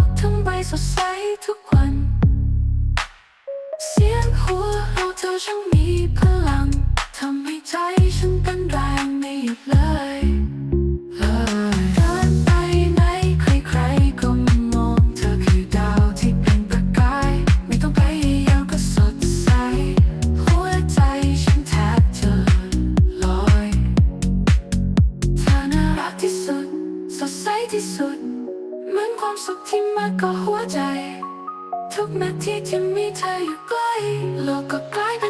กองใบสดใสทุกวัน เสียงหัวเราเธอช่างมีพลัง ความสุขที่มากกว่าหัวใจ ทุกนาทีที่มีเธออยู่ใกล้โลกก็กลายเป็น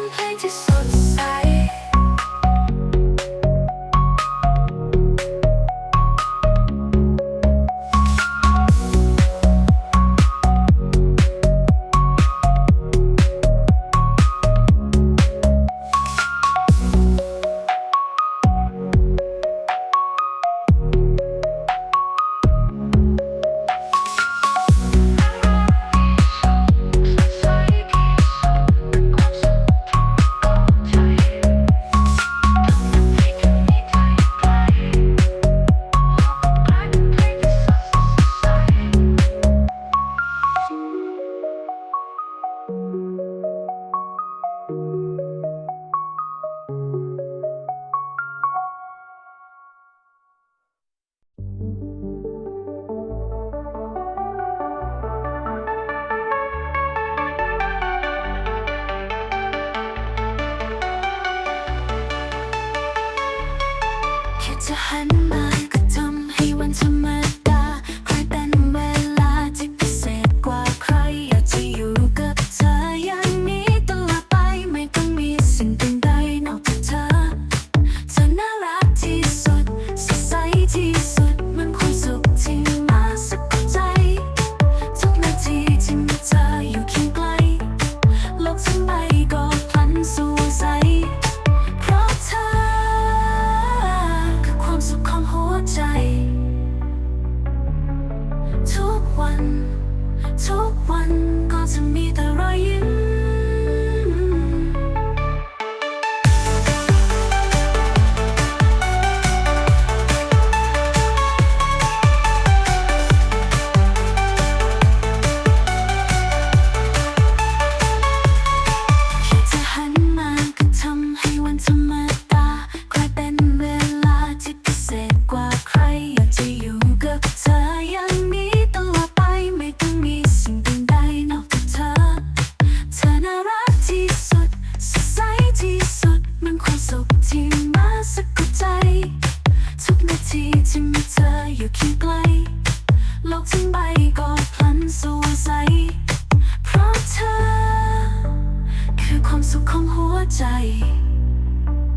ใจ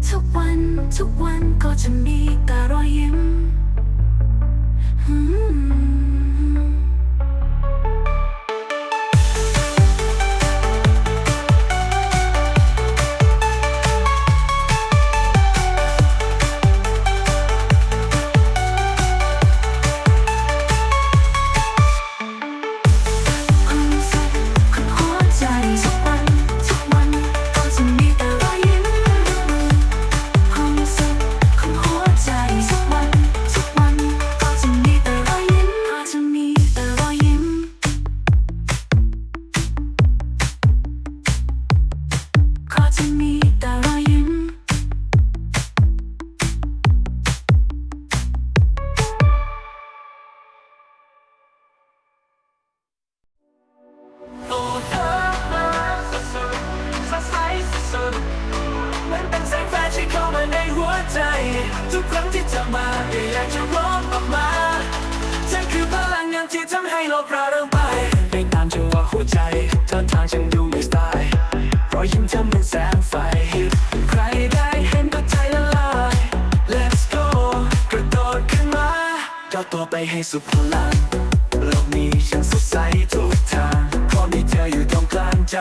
ทุกวันทุกวันก็จะมีแต่รอยยิ้ม Hmm. ให้สุดพลังโลกนี้ฉันสดใสทุกทางพร้อมที่เธออยู่ตรงกลางใจ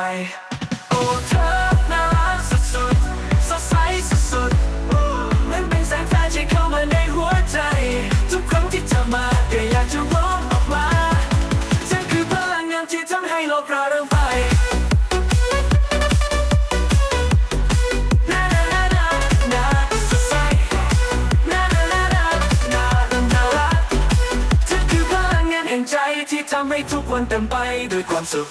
ให้ทุกวันเต็มไปด้วยความสุข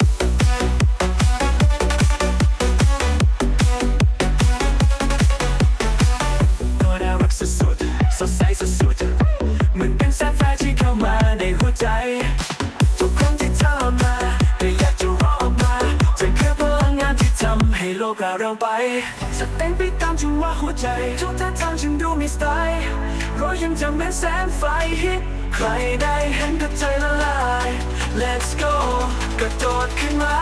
กแลเราไปสเต้นไปตามจังหวะหัวใจ ทุกท่าทางฉันดูมีสไตล์รอยยังจำเหมือนแสงไฟฮิตใครได้เห็นก็ใจละลาย Let's go กระโดดขึ้นมา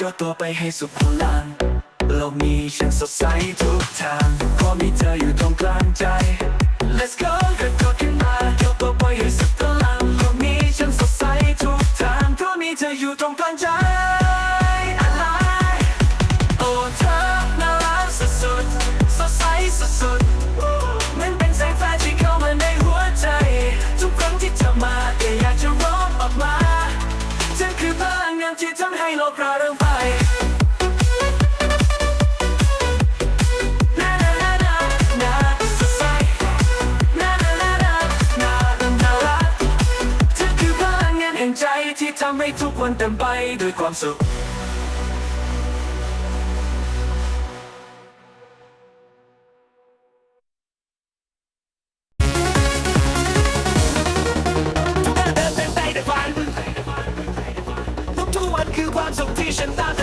ย่อตัวไปให้สุดพลังโลกนี้ฉันสดใสทุกทางเพราะมีเธออยู่ตรงกลางใจ Let's go ามให้ทุกวันเต็มไปด้วยความสุขความสุขที่ฉันตามห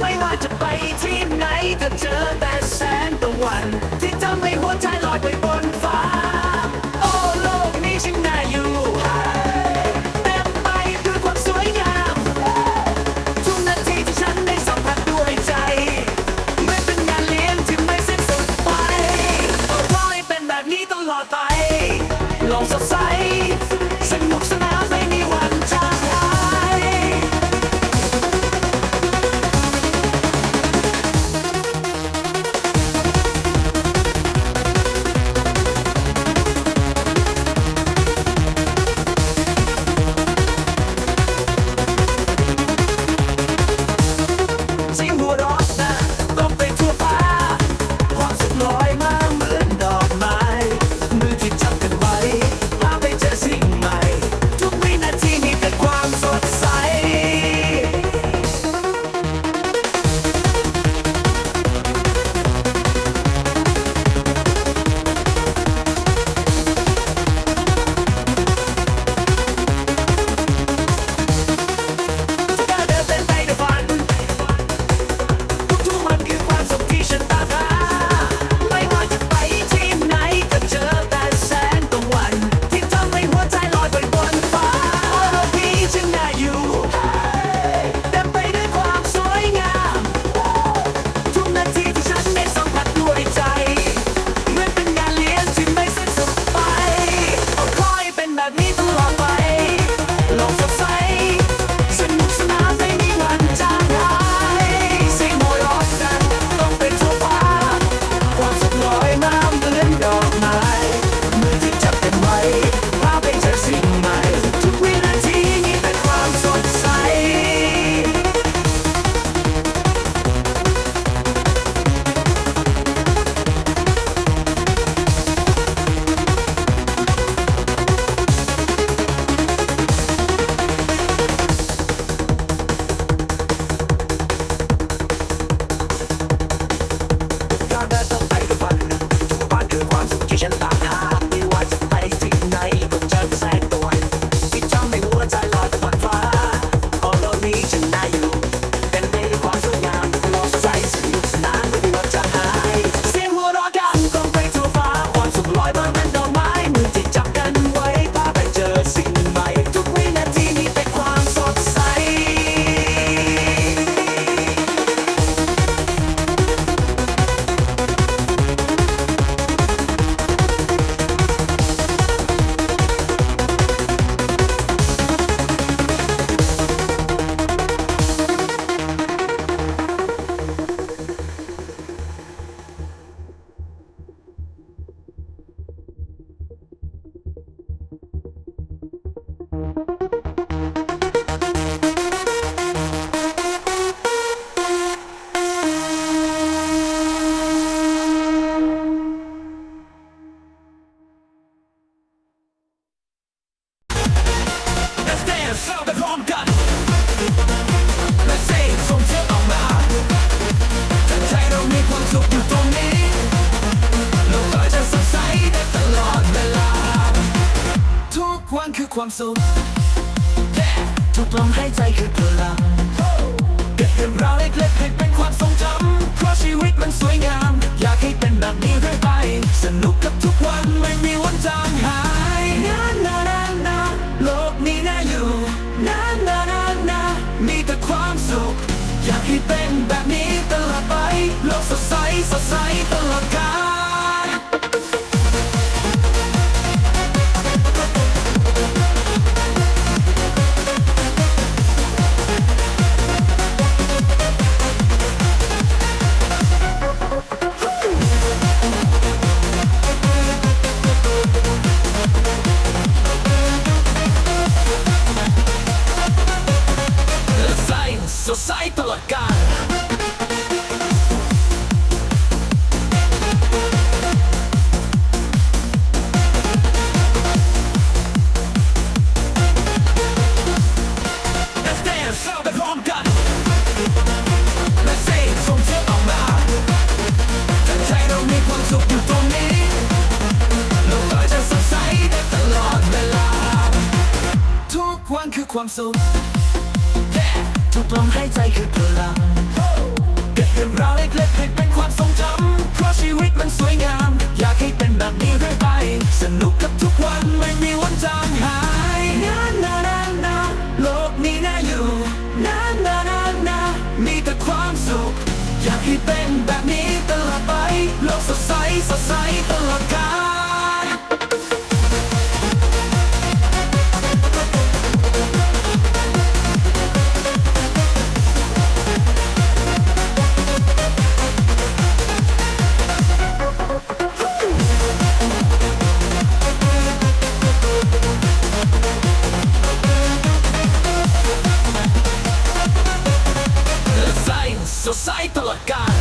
ไม่ว่าจะไปที่ไหนก็เจอแต่แสงตะวัน ที่ทำให้หัวใจ วั สุขอยู่ตรงนี้โลกเราจะสดใสตลอดเวลา ทุกวันคือความสุข yeah! ทุกลมหายใจคือพลังเกิดเรื่องราวเล็กๆให้เป็นความทรงจำเพราะชีวิตมันสวยงาม อยากให้เป็นแบบนี้เรื่อยไป สนุกกับทุกวันไม่มีวันจางหายนานานานาโลกนี้น่าอยู่นานานานามีแต่ความสุข อยากให้เป็นแบบ sa saída local. Societal account